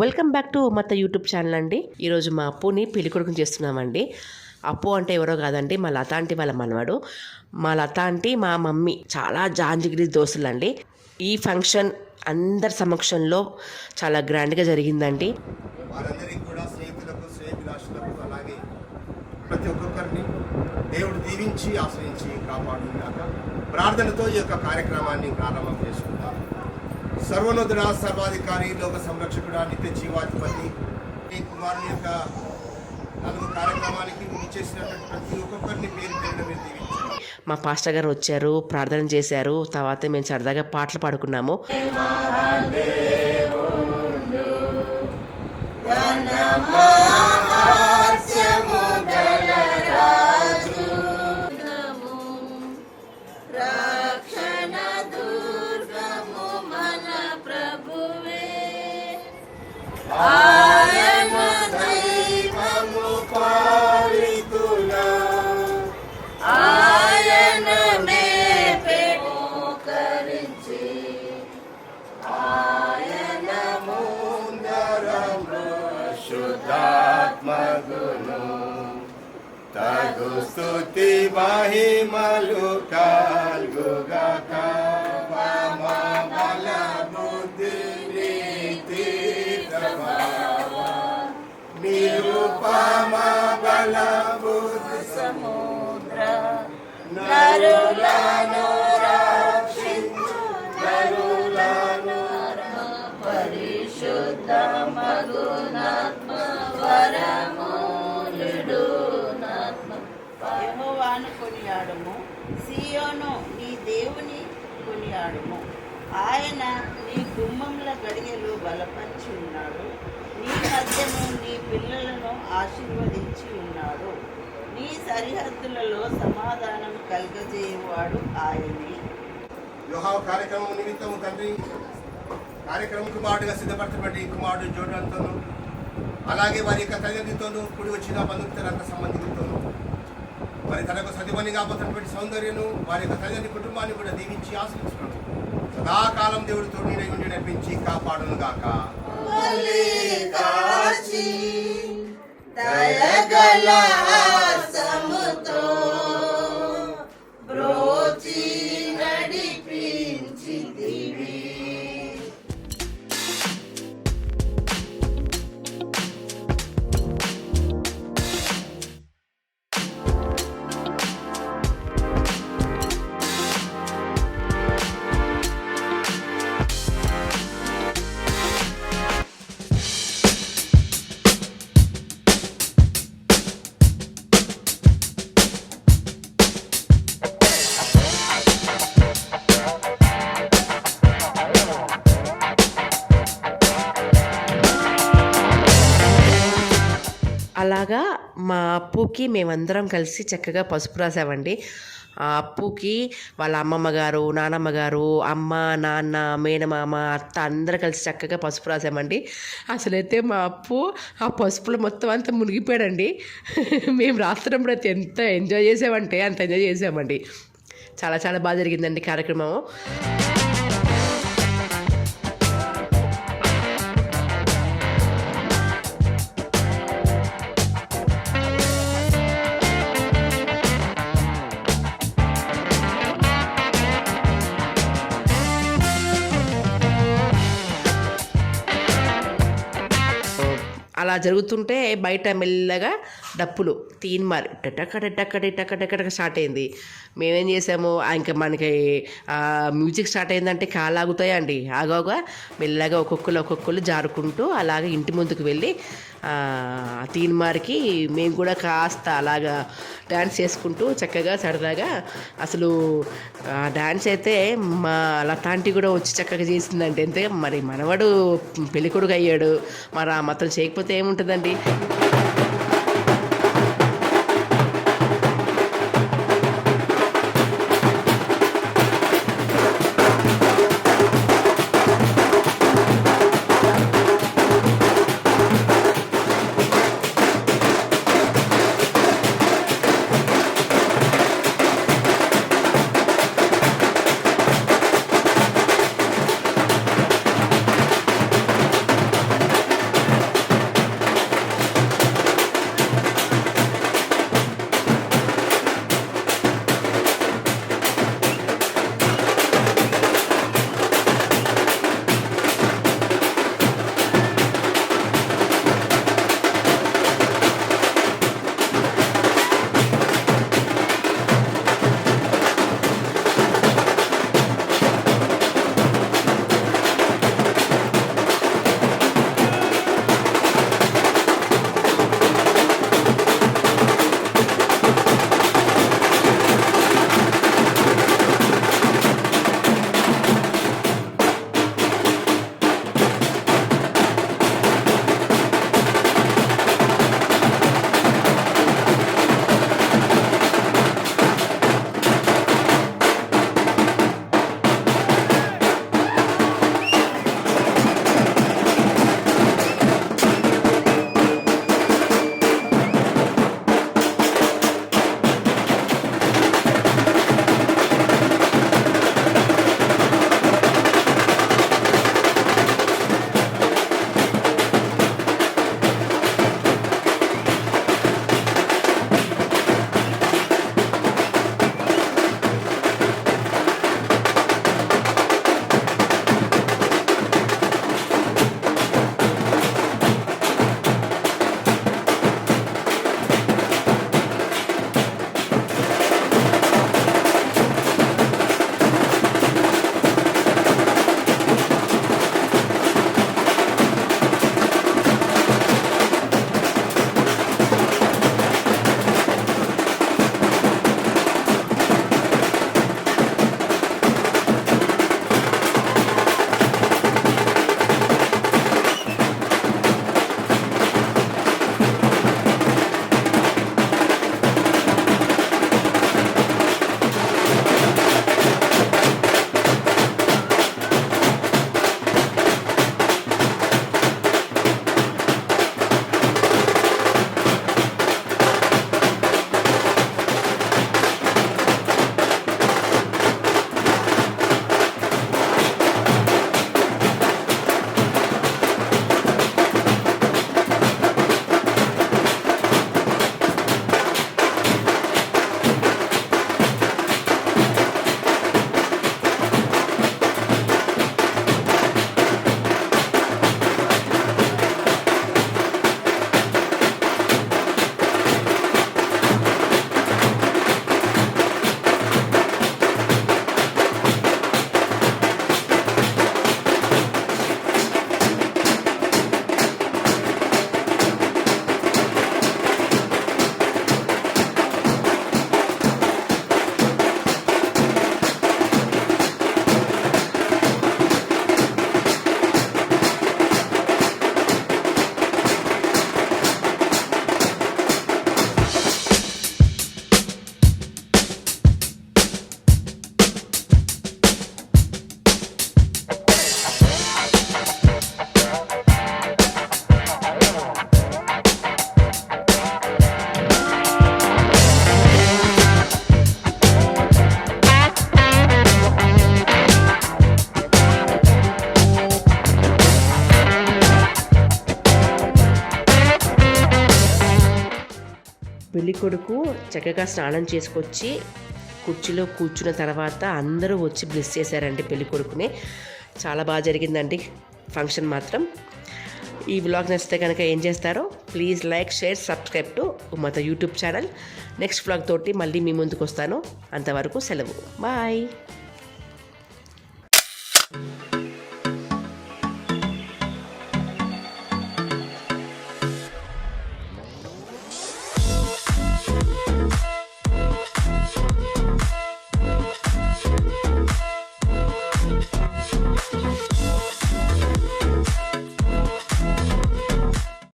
Welcome back to మత YouTube channel అండి. ఈరోజు మా అప్పుని పెళ్ళి కొడుకుని చేస్తున్నామండి. అప్పు అంటే ఎవరో కాదండి మా లత అంటే వాళ్ళ మనవాడు. మా లత అంటే మా మమ్మీ చాలా జాంజిగిరి దోస్తులు అండి ఈ ఫంక్షన్ అందరి సమక్షంలో చాలా గ్రాండ్గా జరిగిందండి. వారందరికీ కూడా స్నేహితులకు శ్రేయభిలాషులకు అలాగే ప్రతి ఒక్కొక్కరిని దేవుడు దీవించి ఆశ్రయించి కాపాడుగాక ప్రార్థనతో ఈ యొక్క కార్యక్రమాన్ని ప్రారంభం చేసుకుంటాం సర్వనోదర సర్వాధికారి లోక సంరక్షకుడ నిత్య జీవాధిపతి ఈ కుమారుని యొక్క నలుగురు కార్యక్రమానికి ఇచ్చేసినటువంటి ప్రతి ఒక్కొక్కరిని పేరు పేరున మీరు దీవించండి మా పాస్టర్ గారు వచ్చారు ప్రార్థన చేశారు తర్వాత మేము సరదాగా పాటలు పాడుకున్నాము. सुिबाहि मलुकालो गा भुदी निरुपला बुद्ध नारु लाल नरुष కొనియాడము ఆయన నీ గుమ్మముల గడియలు బలపరిచి ఉన్నాడు. నీ మధ్యను నీ పిల్లలను ఆశీర్వదించి ఉన్నాడు. నీ సరిహద్దులలో సమాధానం కలుగజేయువాడు ఆయనే. వివాహ కార్యక్రమం నిమిత్తం తండ్రి కార్యక్రమం కుమారుడుగా సిద్ధపరచబడి కుమారుడు జోడంతోను అలాగే వారి యొక్క తల్లిదండ్రులతోనూ కూడి వచ్చిన బంధుమిత్రులంత సంబంధితులతోనూ మరి తనకు సతిమణి కాబోతున్నటువంటి సౌందర్యను వారి యొక్క తల్లిదండ్రి కుటుంబాన్ని కూడా దీవించి ఆశ్రయించున్నాడు సదాకాలం దేవుడు తోడు ఉండి నడిపించి కాపాడును గాక. దయగల సముతో అలాగా మా అప్పుకి మేమందరం కలిసి చక్కగా పసుపు రాసామండి. ఆ అప్పుకి వాళ్ళ అమ్మమ్మ గారు నానమ్మ గారు అమ్మ నాన్న మేనమామ అత్త అందరూ కలిసి చక్కగా పసుపు రాసామండి. అసలైతే మా అప్పు ఆ పసుపులో మొత్తం అంతా మునిగిపోయాడండి. మేము రాస్తున్నప్పుడు అయితే ఎంత ఎంజాయ్ చేసామంటే అంత ఎంజాయ్ చేసామండి. చాలా చాలా బాగా జరిగిందండి కార్యక్రమం. అలా జరుగుతుంటే బయట మెల్లగా డప్పులు తీన్మార్ టటక టటక టటక స్టార్ట్ అయింది. మేమేం చేసాము ఇంకా మనకి మ్యూజిక్ స్టార్ట్ అయిందంటే కాళ్ళు ఆగుతాయండి ఆగోగా మెల్లగా ఒక్కొక్కరు ఒక్కొక్కరు జారుకుంటూ అలాగే ఇంటి ముందుకు వెళ్ళి తీన్మార్కి మేము కూడా కాస్త అలాగా డ్యాన్స్ చేసుకుంటూ చక్కగా సరదాగా అసలు డ్యాన్స్ అయితే మా లతాంటి కూడా వచ్చి చక్కగా చేసిందంటే అంతే మరి మనవడు పెళ్ళికొడుకు అయ్యాడు. మరి ఆ మాత్రం చేయకపోతే ఏముంటుందండి? పెళ్ళి కొడుకు చక్కగా స్నానం చేసుకొచ్చి కుర్చీలో కూర్చున్న తర్వాత అందరూ వచ్చి బ్లెస్ చేశారండి పెళ్ళి కొడుకుని. చాలా బాగా జరిగిందండి ఫంక్షన్ మాత్రం. ఈ బ్లాగ్ నచ్చితే కనుక ఏం చేస్తారో please like share subscribe to ఉమ్మత YouTube channel. Next blog తోటి మళ్ళీ మీ ముందుకు వస్తాను. అంతవరకు సెలవు. బాయ్.